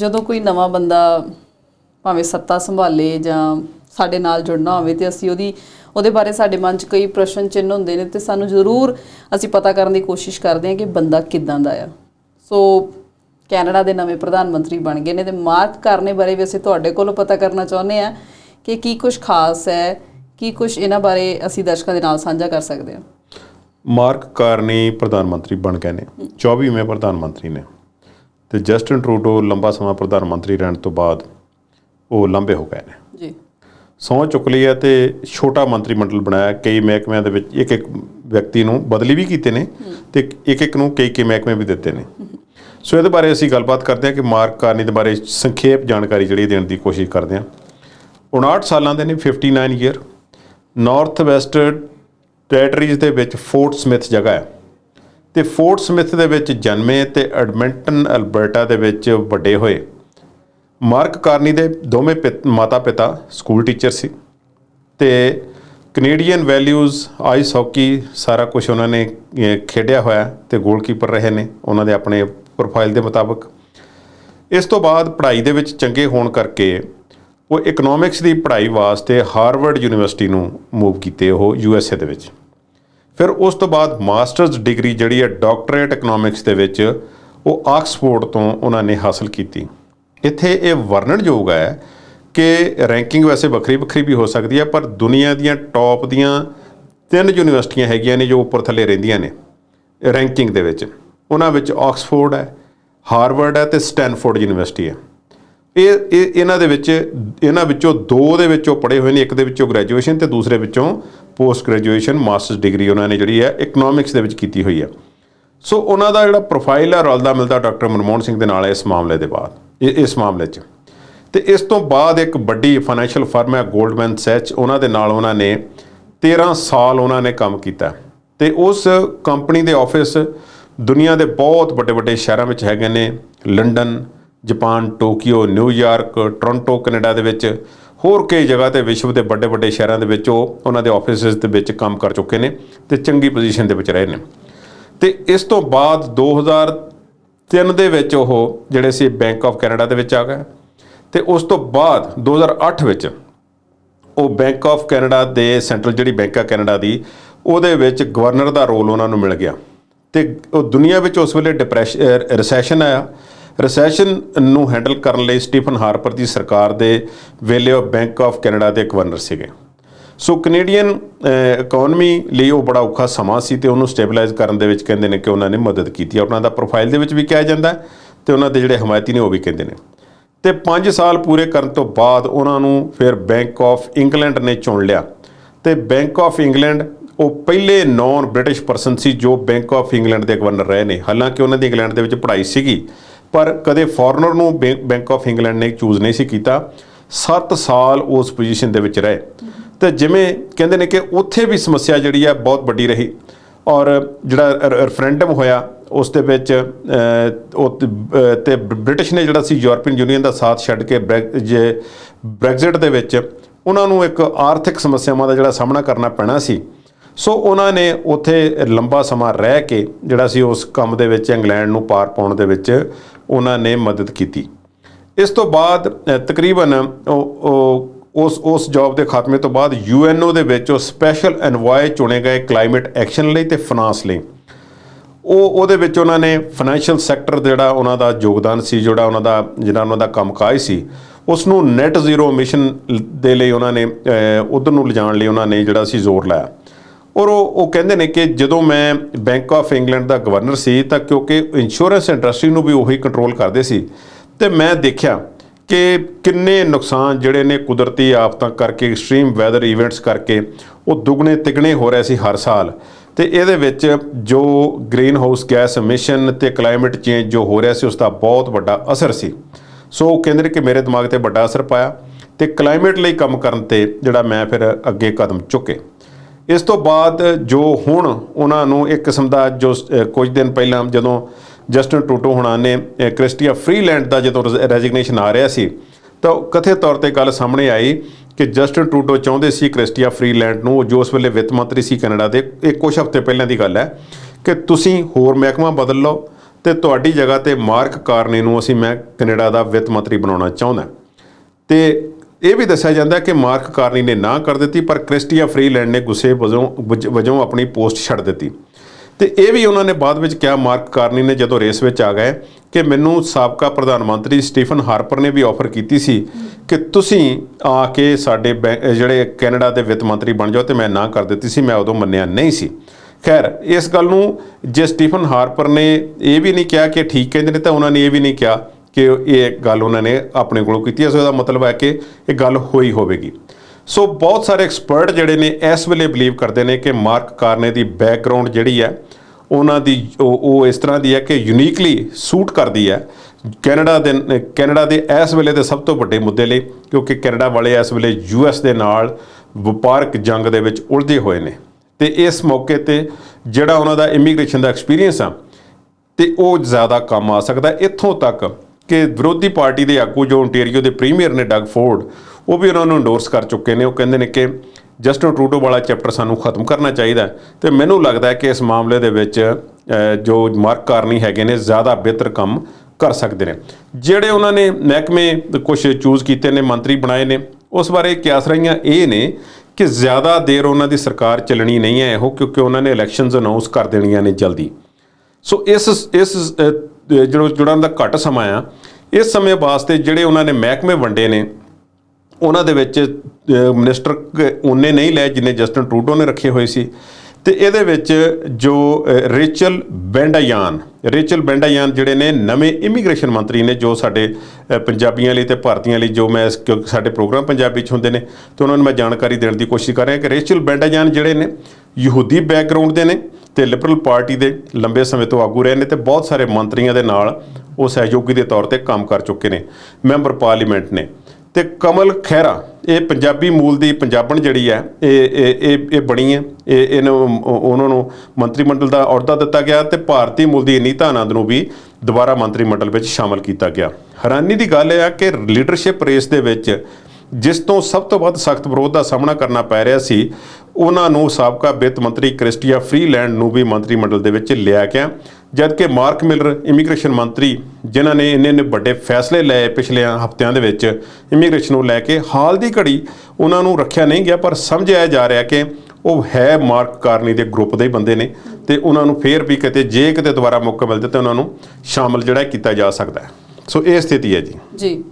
ਜਦੋਂ ਕੋਈ ਨਵਾਂ ਬੰਦਾ ਭਾਵੇਂ ਸੱਤਾ ਸੰਭਾਲੇ ਜਾਂ ਸਾਡੇ ਨਾਲ ਜੁੜਨਾ ਹੋਵੇ ਤੇ ਅਸੀਂ ਉਹਦੀ, ਉਹਦੇ ਬਾਰੇ ਸਾਡੇ ਮਨ 'ਚ ਕਈ ਪ੍ਰਸ਼ਨ ਚਿੰਨ੍ਹ ਹੁੰਦੇ ਨੇ ਤੇ ਸਾਨੂੰ ਜ਼ਰੂਰ ਅਸੀਂ ਪਤਾ ਕਰਨ ਦੀ ਕੋਸ਼ਿਸ਼ ਕਰਦੇ ਹਾਂ ਕਿ ਬੰਦਾ ਕਿੱਦਾਂ ਦਾ ਆ। ਸੋ ਕੈਨੇਡਾ ਦੇ ਨਵੇਂ ਪ੍ਰਧਾਨ ਮੰਤਰੀ ਬਣ ਗਏ ਨੇ ਤੇ ਮਾਰਕ ਕਰਨੇ ਬਾਰੇ ਵੀ ਅਸੀਂ ਤੁਹਾਡੇ ਕੋਲੋਂ ਪਤਾ ਕਰਨਾ ਚਾਹੁੰਦੇ ਆ ਕਿ ਕੀ ਕੁਝ ਖਾਸ ਹੈ, ਕੀ ਕੁਝ ਇਹਨਾਂ ਬਾਰੇ ਅਸੀਂ ਦਰਸ਼ਕਾਂ ਦੇ ਨਾਲ ਸਾਂਝਾ ਕਰ ਸਕਦੇ ਹਾਂ। ਮਾਰਕ ਕਾਰਨੀ ਪ੍ਰਧਾਨ ਮੰਤਰੀ ਬਣ ਗਏ ਨੇ 24ਵੇਂ ਪ੍ਰਧਾਨ ਮੰਤਰੀ ਨੇ। ਤੇ ਜਸਟਨ ਟਰੂਡੋ ਲੰਬਾ ਸਮਾਂ ਪ੍ਰਧਾਨ ਮੰਤਰੀ ਰਹਿਣ ਤੋਂ ਬਾਅਦ ਉਹ ਲੰਬੇ ਹੋ ਗਏ ਨੇ। ਜੀ। ਸਹੁੰ ਚੁੱਕ ਲਈ ਹੈ ਤੇ ਛੋਟਾ ਮੰਤਰੀ ਮੰਡਲ ਬਣਾਇਆ। ਕਈ ਮਹਿਕਮਿਆਂ ਦੇ ਵਿੱਚ ਇੱਕ ਇੱਕ ਵਿਅਕਤੀ ਨੂੰ ਬਦਲੀ ਵੀ ਕੀਤੇ ਨੇ ਤੇ ਇੱਕ ਇੱਕ ਨੂੰ ਕਈ ਕਈ ਮਹਿਕਮੇ ਵੀ ਦਿੱਤੇ ਨੇ। ਸੋ ਇਹਦੇ ਬਾਰੇ ਅਸੀਂ ਗੱਲਬਾਤ ਕਰਦੇ ਹਾਂ ਕਿ ਮਾਰਕ ਕਾਰਨੀ ਦੇ ਬਾਰੇ ਸੰਖੇਪ ਜਾਣਕਾਰੀ ਜਿਹੜੀ ਦੇਣ ਦੀ ਕੋਸ਼ਿਸ਼ ਕਰਦੇ ਹਾਂ। 59 ਸਾਲਾਂ ਦੇ ਨੇ 59 ਈਅਰ ਨਾਰਥ ਵੈਸਟ ਟੈਰੀਟਰੀਜ਼ ਦੇ ਵਿੱਚ ਫੋਰਟ ਸਮਿਥ ਜਗ੍ਹਾ ਹੈ। ਤੇ ਫੋਰਟ ਸਮਿਥ ਦੇ ਵਿੱਚ ਜਨਮੇ ਤੇ ਐਡਮਿੰਟਨ ਅਲਬਰਟਾ ਦੇ ਵਿੱਚ ਵੱਡੇ ਹੋਏ। ਮਾਰਕ ਕਾਰਨੀ ਦੇ ਦੋਵੇਂ ਮਾਤਾ ਪਿਤਾ ਸਕੂਲ ਟੀਚਰ ਸੀ ਤੇ ਕੈਨੇਡੀਅਨ ਵੈਲਿਊਜ਼, ਆਈਸ ਹਾਕੀ, ਸਾਰਾ ਕੁਝ ਉਹਨਾਂ ਨੇ ਖੇਡਿਆ ਹੋਇਆ ਤੇ ਗੋਲਕੀਪਰ ਰਹੇ ਨੇ, ਉਹਨਾਂ ਦੇ ਆਪਣੇ ਪ੍ਰੋਫਾਈਲ ਦੇ ਮੁਤਾਬਕ। ਇਸ ਤੋਂ ਬਾਅਦ ਪੜ੍ਹਾਈ ਦੇ ਵਿੱਚ ਚੰਗੇ ਹੋਣ ਕਰਕੇ ਉਹ ਇਕਨੋਮਿਕਸ ਦੀ ਪੜ੍ਹਾਈ ਵਾਸਤੇ ਹਾਰਵਰਡ ਯੂਨੀਵਰਸਿਟੀ ਨੂੰ ਮੂਵ ਕੀਤੇ, ਉਹ ਯੂ ਐਸ ਏ ਦੇ ਵਿੱਚ। ਫਿਰ ਉਸ ਤੋਂ ਬਾਅਦ ਮਾਸਟਰਸ ਡਿਗਰੀ ਜਿਹੜੀ ਹੈ ਡਾਕਟਰੇਟ ਇਕਨੋਮਿਕਸ ਦੇ ਵਿੱਚ ਉਹ ਆਕਸਫੋਰਡ ਤੋਂ ਉਹਨਾਂ ਨੇ ਹਾਸਲ ਕੀਤੀ। ਇੱਥੇ ਇਹ ਵਰਣਨਯੋਗ ਹੈ ਕਿ ਰੈਂਕਿੰਗ ਵੈਸੇ ਵੱਖਰੀ ਵੱਖਰੀ ਵੀ ਹੋ ਸਕਦੀ ਹੈ, ਪਰ ਦੁਨੀਆ ਦੀਆਂ ਟੌਪ ਦੀਆਂ ਤਿੰਨ ਯੂਨੀਵਰਸਿਟੀਆਂ ਹੈਗੀਆਂ ਨੇ ਜੋ ਉੱਪਰ ਥੱਲੇ ਰਹਿੰਦੀਆਂ ਨੇ ਰੈਂਕਿੰਗ ਦੇ ਵਿੱਚ। ਉਹਨਾਂ ਵਿੱਚ ਆਕਸਫੋਰਡ ਹੈ, ਹਾਰਵਰਡ ਹੈ ਤੇ ਸਟੈਨਫੋਰਡ ਯੂਨੀਵਰਸਿਟੀ ਹੈ। ਇਹ ਇਹ, ਇਹਨਾਂ ਦੇ ਵਿੱਚ, ਇਹਨਾਂ ਵਿੱਚੋਂ ਦੋ ਦੇ ਵਿੱਚੋਂ ਪੜ੍ਹੇ ਹੋਏ ਨੇ, ਇੱਕ ਦੇ ਵਿੱਚੋਂ ਗ੍ਰੈਜੂਏਸ਼ਨ ਤੇ ਦੂਸਰੇ ਵਿੱਚੋਂ ਪੋਸਟ ਗ੍ਰੈਜੂਏਸ਼ਨ ਮਾਸਟਰਸ ਡਿਗਰੀ ਉਹਨਾਂ ਨੇ ਜਿਹੜੀ ਹੈ ਇਕਨੋਮਿਕਸ ਦੇ ਵਿੱਚ ਕੀਤੀ ਹੋਈ ਹੈ। ਸੋ ਉਹਨਾਂ ਦਾ ਜਿਹੜਾ ਪ੍ਰੋਫਾਈਲ ਹੈ, ਰਲਦਾ ਮਿਲਦਾ ਡਾਕਟਰ ਮਨਮੋਹਨ ਸਿੰਘ ਦੇ ਨਾਲ ਇਸ ਮਾਮਲੇ ਦੇ ਬਾਅਦ, ਇਹ- ਇਸ ਮਾਮਲੇ 'ਚ। ਤੇ ਇਸ ਤੋਂ ਬਾਅਦ ਇੱਕ ਵੱਡੀ ਫਾਈਨੈਂਸ਼ੀਅਲ ਫਰਮ ਹੈ ਗੋਲਡਮੈਨ ਸੈਚ ਉਹਨਾਂ ਦੇ ਨਾਲ ਉਹਨਾਂ ਨੇ 13 ਸਾਲ ਉਹਨਾਂ ਨੇ ਕੰਮ ਕੀਤਾ। ਤੇ ਉਸ ਕੰਪਨੀ ਦੇ ਆਫਿਸ ਦੁਨੀਆ ਦੇ ਬਹੁਤ ਵੱਡੇ ਵੱਡੇ ਸ਼ਹਿਰਾਂ ਵਿੱਚ ਹੈਗੇ ਨੇ, London Japan, Tokyo New York Toronto, Canada ਦੇ ਵਿੱਚ ਹੋਰ ਕਈ ਜਗ੍ਹਾ ਤੇ ਵਿਸ਼ਵ ਦੇ ਵੱਡੇ ਵੱਡੇ ਸ਼ਹਿਰਾਂ ਦੇ ਵਿੱਚ ਉਹ ਉਹਨਾਂ ਦੇ ਆਫਿਸਿਸ ਦੇ ਵਿੱਚ ਕੰਮ ਕਰ ਚੁੱਕੇ ਨੇ ਤੇ ਚੰਗੀ ਪੋਜੀਸ਼ਨ ਦੇ ਵਿੱਚ ਰਹੇ ਨੇ। ਤੇ ਇਸ ਤੋਂ ਬਾਅਦ 2003 ਦੇ ਵਿੱਚ ਉਹ ਜਿਹੜੇ ਸੀ ਬੈਂਕ ਆਫ ਕੈਨੇਡਾ ਦੇ ਵਿੱਚ ਆ ਗਏ ਤੇ ਉਸ ਤੋਂ ਬਾਅਦ 2008 ਵਿੱਚ ਉਹ ਬੈਂਕ ਆਫ ਕੈਨੇਡਾ ਦੇ ਸੈਂਟਰਲ ਜਿਹੜੀ ਬੈਂਕ ਆ ਕੈਨੇਡਾ ਦੀ, ਉਹਦੇ ਵਿੱਚ ਗਵਰਨਰ ਦਾ ਰੋਲ ਉਹਨਾਂ ਨੂੰ ਮਿਲ ਗਿਆ। ਤੇ ਉਹ ਦੁਨੀਆ ਵਿੱਚ ਉਸ ਵੇਲੇ ਡਿਪਰੈਸ਼ਨ ਰਿਸੈਸ਼ਨ ਆਇਆ ਰਿਸੈਸ਼ਨ ਨੂੰ ਹੈਂਡਲ ਕਰਨ ਲਈ ਸਟੀਫਨ ਹਾਰਪਰ ਦੀ ਸਰਕਾਰ ਦੇ ਵੇਲੇ ਉਹ ਬੈਂਕ ਆਫ ਕੈਨੇਡਾ ਦੇ ਗਵਰਨਰ ਸੀਗੇ। ਸੋ ਕੈਨੇਡੀਅਨ ਇਕਨੋਮੀ ਲਈ ਉਹ ਬੜਾ ਔਖਾ ਸਮਾਂ ਸੀ ਤੇ ਉਹਨੂੰ ਸਟੇਬਲਾਈਜ਼ ਕਰਨ ਦੇ ਵਿੱਚ ਕਹਿੰਦੇ ਨੇ ਕਿ ਉਹਨਾਂ ਨੇ ਮਦਦ ਕੀਤੀ ਹੈ ਉਹਨਾਂ ਦਾ ਪ੍ਰੋਫਾਈਲ ਦੇ ਵਿੱਚ ਵੀ ਕਿਹਾ ਜਾਂਦਾ ਹੈ ਤੇ ਉਹਨਾਂ ਦੇ ਜਿਹੜੇ ਹਮਾਇਤੀ ਨੇ ਉਹ ਵੀ ਕਹਿੰਦੇ ਨੇ। ਤੇ 5 ਸਾਲ ਪੂਰੇ ਕਰਨ ਤੋਂ ਬਾਅਦ ਉਹਨਾਂ ਨੂੰ ਫਿਰ ਬੈਂਕ ਆਫ ਇੰਗਲੈਂਡ ਨੇ ਚੁਣ ਲਿਆ। ਤੇ ਬੈਂਕ ਆਫ ਇੰਗਲੈਂਡ ਉਹ ਪਹਿਲੇ ਨਾਨ ਬ੍ਰਿਟਿਸ਼ ਪਰਸਨ ਸੀ ਜੋ ਬੈਂਕ ਆਫ ਇੰਗਲੈਂਡ ਦੇ ਗਵਰਨਰ ਰਹੇ ਨੇ। ਹਾਲਾਂਕਿ ਉਹਨਾਂ ਦੀ ਇੰਗਲੈਂਡ ਦੇ ਵਿੱਚ ਪੜ੍ਹਾਈ ਸੀਗੀ ਪਰ ਕਦੇ ਫੋਰਨਰ ਨੂੰ ਬੈਂਕ ਆਫ ਇੰਗਲੈਂਡ ਨੇ ਚੂਜ਼ ਨਹੀਂ ਸੀ ਕੀਤਾ। 7 ਸਾਲ ਉਸ ਪੋਜੀਸ਼ਨ ਦੇ ਵਿੱਚ ਰਹੇ। ਤੇ ਜਿਵੇਂ ਕਹਿੰਦੇ ਨੇ ਕਿ ਉੱਥੇ ਵੀ ਸਮੱਸਿਆ ਜਿਹੜੀ ਹੈ ਬਹੁਤ ਵੱਡੀ ਰਹੀ। ਔਰ ਜਿਹੜਾ ਰੈਫਰੈਂਡਮ ਹੋਇਆ, ਉਸ ਦੇ ਵਿੱਚ ਉਹ ਤੇ- ਬ੍ਰਿਟਿਸ਼ ਨੇ ਜਿਹੜਾ ਸੀ ਯੂਰਪੀਅਨ ਯੂਨੀਅਨ ਦਾ ਸਾਥ ਛੱਡ ਕੇ ਬ੍ਰੈਕ- ਜੇ ਬ੍ਰੈਗਜ਼ਿਟ ਦੇ ਵਿੱਚ, ਉਹਨਾਂ ਨੂੰ ਇੱਕ ਆਰਥਿਕ ਸਮੱਸਿਆਵਾਂ ਦਾ ਜਿਹੜਾ ਸਾਹਮਣਾ ਕਰਨਾ ਪੈਣਾ ਸੀ। ਸੋ ਉਹਨਾਂ ਨੇ ਉੱਥੇ ਲੰਬਾ ਸਮਾਂ ਰਹਿ ਕੇ ਜਿਹੜਾ ਸੀ ਉਸ ਕੰਮ ਦੇ ਵਿੱਚ ਇੰਗਲੈਂਡ ਨੂੰ ਪਾਰ ਪਾਉਣ ਦੇ ਵਿੱਚ ਉਹਨਾਂ ਨੇ ਮਦਦ ਕੀਤੀ। ਇਸ ਤੋਂ ਬਾਅਦ ਤਕਰੀਬਨ ਉਹ- ਉਸ ਉਸ ਜੌਬ ਦੇ ਖਾਤਮੇ ਤੋਂ ਬਾਅਦ ਯੂਐਨਓ ਦੇ ਵਿੱਚ ਉਹ ਸਪੈਸ਼ਲ ਐਨਵਾਏ ਚੁਣੇ ਗਏ ਕਲਾਈਮੇਟ ਐਕਸ਼ਨ ਲਈ ਤੇ ਫਾਈਨਾਂਸ ਲਈ। ਉਹ, ਉਹਦੇ ਵਿੱਚ ਉਹਨਾਂ ਨੇ ਫਾਈਨੈਂਸ਼ੀਅਲ ਸੈਕਟਰ ਜਿਹੜਾ ਉਹਨਾਂ ਦਾ ਯੋਗਦਾਨ ਸੀ, ਜਿਹੜਾ ਉਹਨਾਂ ਦਾ ਜਿਹੜਾ ਉਹਨਾਂ ਦਾ ਕੰਮਕਾਜ ਸੀ ਉਸ ਨੂੰ ਨੈਟ ਜ਼ੀਰੋ ਮਿਸ਼ਨ ਦੇ ਲਈ ਉਹਨਾਂ ਨੇ ਉਧਰ ਨੂੰ ਲਿਜਾਣ ਲਈ ਉਹਨਾਂ ਨੇ ਜਿਹੜਾ ਸੀ ਜ਼ੋਰ ਲਾਇਆ। ਔਰ ਉਹ ਉਹ ਕਹਿੰਦੇ ਨੇ ਕਿ ਜਦੋਂ ਮੈਂ ਬੈਂਕ ਆਫ ਇੰਗਲੈਂਡ ਦਾ ਗਵਰਨਰ ਸੀ, ਤਾਂ ਕਿਉਂਕਿ ਇੰਸ਼ੋਰੈਂਸ ਇੰਡਸਟਰੀ ਨੂੰ ਵੀ ਉਹੀ ਕੰਟਰੋਲ ਕਰਦੇ ਸੀ, ਤੇ ਮੈਂ ਦੇਖਿਆ ਕਿ ਕਿੰਨੇ ਨੁਕਸਾਨ ਜਿਹੜੇ ਨੇ ਕੁਦਰਤੀ ਆਫਤਾਂ ਕਰਕੇ ਐਕਸਟ੍ਰੀਮ ਵੈਦਰ ਇਵੈਂਟਸ ਕਰਕੇ, ਉਹ ਦੁੱਗਣੇ ਤਿਗਣੇ ਹੋ ਰਹੇ ਸੀ ਹਰ ਸਾਲ। ਤੇ ਇਹਦੇ ਵਿੱਚ ਜੋ ਗ੍ਰੀਨ ਹਾਊਸ ਗੈਸ ਐਮਿਸ਼ਨ ਤੇ ਕਲਾਈਮੇਟ ਚੇਂਜ ਜੋ ਹੋ ਰਿਹਾ ਸੀ ਉਸ ਦਾ ਬਹੁਤ ਵੱਡਾ ਅਸਰ ਸੀ। ਸੋ ਉਹ ਕਹਿੰਦੇ ਨੇ ਕਿ ਮੇਰੇ ਦਿਮਾਗ ਤੇ ਵੱਡਾ ਅਸਰ ਪਾਇਆ ਤੇ ਕਲਾਈਮੇਟ ਲਈ ਕੰਮ ਕਰਨ ਤੇ ਜਿਹੜਾ ਮੈਂ ਫਿਰ ਅੱਗੇ ਕਦਮ ਚੁੱਕੇ। ਇਸ ਤੋਂ ਬਾਅਦ ਜੋ ਹੁਣ ਉਹਨਾਂ ਨੂੰ ਇੱਕ ਕਿਸਮ ਦਾ ਜੋ ਕੁਝ ਦਿਨ ਪਹਿਲਾਂ ਜਦੋਂ ਜਸਟਨ ਟੂਟੋ ਹੁਣਾਂ ਨੇ ਅ, ਕ੍ਰਿਸਟੀਆ ਫਰੀਲੈਂਡ ਦਾ ਜਦੋਂ ਰੈਜ਼ਿਗਨੇਸ਼ਨ ਆ ਰਿਹਾ ਸੀ ਤਾਂ ਕਥਿਤ ਤੌਰ ਤੇ ਗੱਲ ਸਾਹਮਣੇ ਆਈ ਕਿ ਜਸਟਨ ਟੂਟੋ ਚਾਹੁੰਦੇ ਸੀ ਕ੍ਰਿਸਟੀਆ ਫਰੀਲੈਂਡ ਨੂੰ ਜੋ ਉਸ ਵੇਲੇ ਵਿੱਤ ਮੰਤਰੀ ਸੀ ਕੈਨੇਡਾ ਦੇ ਇਹ ਕੁਝ ਹਫ਼ਤੇ ਪਹਿਲਾਂ ਦੀ ਗੱਲ ਹੈ ਕਿ ਤੁਸੀਂ ਹੋਰ ਮਹਿਕਮਾ ਬਦਲ ਲਓ ਤੇ ਤੁਹਾਡੀ ਜਗ੍ਹਾ ਤੇ ਮਾਰਕ ਕਾਰਨੀ ਨੂੰ ਅਸੀਂ ਮੈਂ ਕੈਨੇਡਾ ਦਾ ਵਿੱਤ ਮੰਤਰੀ ਬਣਾਉਣਾ ਚਾਹੁੰਦਾ। ਤੇ ਇਹ ਵੀ ਦੱਸਿਆ ਜਾਂਦਾ ਕਿ ਮਾਰਕ ਕਾਰਨੀ ਨੇ ਨਾ ਕਰ ਦਿੱਤੀ, ਪਰ ਕ੍ਰਿਸਟੀਆ ਫਰੀਲੈਂਡ ਨੇ ਗੁੱਸੇ ਵਜੋਂ, ਵਜ- ਵਜੋਂ ਆਪਣੀ ਪੋਸਟ ਛੱਡ ਦਿੱਤੀ। ਤੇ ਇਹ ਵੀ ਉਹਨਾਂ ਨੇ ਬਾਅਦ ਵਿੱਚ ਕਿਹਾ, ਮਾਰਕ ਕਾਰਨੀ ਨੇ ਜਦੋਂ ਰੇਸ ਵਿੱਚ ਆ ਗਏ ਕਿ ਮੈਨੂੰ ਸਾਬਕਾ ਪ੍ਰਧਾਨ ਮੰਤਰੀ ਸਟੀਫਨ ਹਾਰਪਰ ਨੇ ਵੀ ਆਫਰ ਕੀਤੀ ਸੀ ਕਿ ਤੁਸੀਂ ਆ ਕੇ ਸਾਡੇ ਬੈਂ- ਜਿਹੜੇ ਕੈਨੇਡਾ ਦੇ ਵਿੱਤ ਮੰਤਰੀ ਬਣ ਜਾਓ ਤੇ ਮੈਂ ਨਾ ਕਰ ਦਿੱਤੀ ਸੀ, ਮੈਂ ਉਦੋਂ ਮੰਨਿਆ ਨਹੀਂ ਸੀ। ਖੈਰ, ਇਸ ਗੱਲ ਨੂੰ ਜੇ ਸਟੀਫਨ ਹਾਰਪਰ ਨੇ ਇਹ ਵੀ ਨਹੀਂ ਕਿਹਾ ਕਿ ਠੀਕ ਕਹਿੰਦੇ ਨੇ, ਤਾਂ ਉਹਨਾਂ ਨੇ ਇਹ ਵੀ ਨਹੀਂ ਕਿਹਾ ਕਿ ਇਹ ਗੱਲ ਉਹਨਾਂ ਨੇ ਆਪਣੇ ਕੋਲੋਂ ਕੀਤੀ ਹੈ। ਸੋ ਇਹਦਾ ਮਤਲਬ ਹੈ ਕਿ ਇਹ ਗੱਲ ਹੋਈ ਹੋਵੇਗੀ। ਸੋ ਬਹੁਤ ਸਾਰੇ ਐਕਸਪਰਟ ਜਿਹੜੇ ਨੇ ਇਸ ਵੇਲੇ ਬਲੀਵ ਕਰਦੇ ਨੇ ਕਿ ਮਾਰਕ ਕਾਰਨੇ ਦੀ ਬੈਕਗ੍ਰਾਉਂਡ ਜਿਹੜੀ ਹੈ, ਉਹਨਾਂ ਦੀ ਉਹ ਉਹ ਇਸ ਤਰ੍ਹਾਂ ਦੀ ਹੈ ਕਿ ਯੂਨੀਕਲੀ ਸੂਟ ਕਰਦੀ ਹੈ। ਕੈਨੇਡਾ ਦੇ ਕੈਨੇਡਾ ਦੇ ਇਸ ਵੇਲੇ ਦੇ ਸਭ ਤੋਂ ਵੱਡੇ ਮੁੱਦੇ ਲਈ, ਕਿਉਂਕਿ ਕੈਨੇਡਾ ਵਾਲੇ ਇਸ ਵੇਲੇ ਯੂਐਸ ਦੇ ਨਾਲ ਵਪਾਰਕ ਜੰਗ ਦੇ ਵਿੱਚ ਉਲਝੇ ਹੋਏ ਨੇ। ਤੇ ਇਸ ਮੌਕੇ ਤੇ ਜਿਹੜਾ ਉਹਨਾਂ ਦਾ ਇਮੀਗ੍ਰੇਸ਼ਨ ਦਾ ਐਕਸਪੀਰੀਅੰਸ ਆ, ਤੇ ਉਹ ਜ਼ਿਆਦਾ ਕੰਮ ਆ ਸਕਦਾ। ਇੱਥੋਂ ਤੱਕ ਕਿ ਵਿਰੋਧੀ ਪਾਰਟੀ ਦੇ ਆਗੂ ਜੋ ਓਨਟਾਰੀਓ ਦੇ ਪ੍ਰੀਮੀਅਰ ਨੇ ਡਗ ਫੋਰਡ, ਉਹ ਵੀ ਉਹਨਾਂ ਨੂੰ ਇੰਡੋਰਸ ਕਰ ਚੁੱਕੇ ਨੇ। ਉਹ ਕਹਿੰਦੇ ਨੇ ਕਿ ਜਸਟਨ ਟਰੂਡੋ ਵਾਲਾ ਚੈਪਟਰ ਸਾਨੂੰ ਖਤਮ ਕਰਨਾ ਚਾਹੀਦਾ ਹੈ ਤੇ ਮੈਨੂੰ ਲੱਗਦਾ ਕਿ ਇਸ ਮਾਮਲੇ ਦੇ ਵਿੱਚ ਜੋ ਮਾਰਕ ਕਾਰਨੀ ਹੈਗੇ ਨੇ, ਜ਼ਿਆਦਾ ਬਿਹਤਰ ਕੰਮ ਕਰ ਸਕਦੇ ਨੇ। ਜਿਹੜੇ ਉਹਨਾਂ ਨੇ ਮਹਿਕਮੇ ਕੁਝ ਚੂਜ਼ ਕੀਤੇ ਨੇ, ਮੰਤਰੀ ਬਣਾਏ ਨੇ, ਉਸ ਬਾਰੇ ਕਿਆਸ ਰਹੀਆਂ ਇਹ ਨੇ ਕਿ ਜ਼ਿਆਦਾ ਦੇਰ ਉਹਨਾਂ ਦੀ ਸਰਕਾਰ ਚੱਲਣੀ ਨਹੀਂ ਹੈ ਇਹੋ, ਕਿਉਂਕਿ ਉਹਨਾਂ ਨੇ ਇਲੈਕਸ਼ਨਸ ਅਨਾਉਂਸ ਕਰ ਦੇਣੀਆਂ ਨੇ ਜਲਦੀ। ਸੋ ਇਸ ਇਸ ਜਿਹੜਾ ਜੁੜਨ ਦਾ ਘੱਟ ਸਮਾਂ ਆ ਇਸ ਸਮੇਂ ਵਾਸਤੇ ਜਿਹੜੇ ਉਹਨਾਂ ਨੇ ਮਹਿਕਮੇ ਵੰਡੇ ਨੇ ਉਹਨਾਂ ਦੇ ਵਿੱਚ ਅ, ਮਿਨਿਸਟਰ ਉਹਨੇ ਨਹੀਂ ਲਏ ਜਿੰਨੇ ਜਸਟਨ ਟਰੂਡੋ ਨੇ ਰੱਖੇ ਹੋਏ ਸੀ। ਤੇ ਇਹਦੇ ਵਿੱਚ ਜੋ ਰੇਚਲ ਬੈਂਡਾਯਾਨ ਰੇਚਲ ਬੈਂਡਾਯਾਨ ਜਿਹੜੇ ਨੇ ਨਵੇਂ ਇਮੀਗ੍ਰੇਸ਼ਨ ਮੰਤਰੀ ਨੇ ਜੋ ਸਾਡੇ ਪੰਜਾਬੀਆਂ ਲਈ ਤੇ ਭਾਰਤੀਆਂ ਲਈ ਜੋ ਮੈਂ ਕਿਉਂਕਿ ਸਾਡੇ ਪ੍ਰੋਗਰਾਮ ਪੰਜਾਬੀ 'ਚ ਹੁੰਦੇ ਨੇ ਤੇ ਉਹਨਾਂ ਨੂੰ ਮੈਂ ਜਾਣਕਾਰੀ ਦੇਣ ਦੀ ਕੋਸ਼ਿਸ਼ ਕਰ ਰਿਹਾ ਕਿ ਰੇਚਲ ਬੈਂਡਾਯਾਨ ਜਿਹੜੇ ਨੇ ਯਹੂਦੀ ਬੈਕਗ੍ਰਾਉਂਡ ਦੇ ਨੇ ਤੇ ਲਿਬਰਲ ਪਾਰਟੀ ਦੇ ਲੰਬੇ ਸਮੇਂ ਤੋਂ ਆਗੂ ਰਹੇ ਨੇ ਤੇ ਬਹੁਤ ਸਾਰੇ ਮੰਤਰੀਆਂ ਦੇ ਨਾਲ ਉਹ ਸਹਿਯੋਗੀ ਦੇ ਤੌਰ ਤੇ ਕੰਮ ਕਰ ਚੁੱਕੇ ਨੇ, ਮੈਂਬਰ ਪਾਰਲੀਮੈਂਟ ਨੇ। ਤੇ ਕਮਲ ਖਹਿਰਾ, ਇਹ ਪੰਜਾਬੀ ਮੂਲ ਦੀ ਪੰਜਾਬਣ ਜਿਹੜੀ ਹੈ, ਇਹ ਇਹ ਇਹ ਬਣੀ ਹੈ। ਇਹ, ਇਹਨੂੰ ਉਹਨਾਂ ਨੂੰ ਮੰਤਰੀ ਮੰਡਲ ਦਾ ਅਹੁਦਾ ਦਿੱਤਾ ਗਿਆ ਤੇ ਭਾਰਤੀ ਮੂਲ ਦੀ ਅਨੀਤਾ ਆਨੰਦ ਨੂੰ ਵੀ ਦੁਬਾਰਾ ਮੰਤਰੀ ਮੰਡਲ ਵਿੱਚ ਸ਼ਾਮਲ ਕੀਤਾ ਗਿਆ। ਹੈਰਾਨੀ ਦੀ ਗੱਲ ਇਹ ਆ ਕਿ ਲੀਡਰਸ਼ਿਪ ਰੇਸ ਦੇ ਵਿੱਚ ਜਿਸ ਤੋਂ ਸਭ ਤੋਂ ਵੱਧ ਸਖਤ ਵਿਰੋਧ ਦਾ ਸਾਹਮਣਾ ਕਰਨਾ ਪੈ ਰਿਹਾ ਸੀ, ਉਹਨਾਂ ਨੂੰ ਸਾਬਕਾ ਵਿੱਤ ਮੰਤਰੀ ਕ੍ਰਿਸਟੀਆ ਫਰੀਲੈਂਡ ਨੂੰ ਵੀ ਮੰਤਰੀ ਮੰਡਲ ਦੇ ਵਿੱਚ ਲਿਆ ਗਿਆ, ਜਦਕਿ ਮਾਰਕ ਮਿਲਰ, ਇਮੀਗ੍ਰੇਸ਼ਨ ਮੰਤਰੀ, ਜਿਨ੍ਹਾਂ ਨੇ ਇੰਨੇ ਇੰਨੇ ਵੱਡੇ ਫੈਸਲੇ ਲਏ ਪਿਛਲੇ ਹਫ਼ਤਿਆਂ ਦੇ ਵਿੱਚ, ਇਮੀਗ੍ਰੇਸ਼ਨ ਨੂੰ ਲੈ ਕੇ ਹਾਲ ਦੀ ਘੜੀ ਉਹਨਾਂ ਨੂੰ ਰੱਖਿਆ ਨਹੀਂ ਗਿਆ, ਪਰ ਸਮਝਿਆ ਜਾ ਰਿਹਾ ਕਿ ਉਹ ਹੈ ਮਾਰਕ ਕਾਰਨੀ ਦੇ ਗਰੁੱਪ ਦੇ ਬੰਦੇ ਨੇ ਤੇ ਉਹਨਾਂ ਨੂੰ ਫੇਰ ਵੀ ਕਿਤੇ ਜੇ ਕਿਤੇ ਦੁਬਾਰਾ ਮੌਕਾ ਮਿਲਦਾ ਤੇ ਉਹਨਾਂ ਨੂੰ ਸ਼ਾਮਲ ਜਿਹੜਾ ਕੀਤਾ ਜਾ ਸਕਦਾ ਹੈ। ਸੋ ਇਹ ਸਥਿਤੀ ਹੈ ਜੀ। ਜੀ।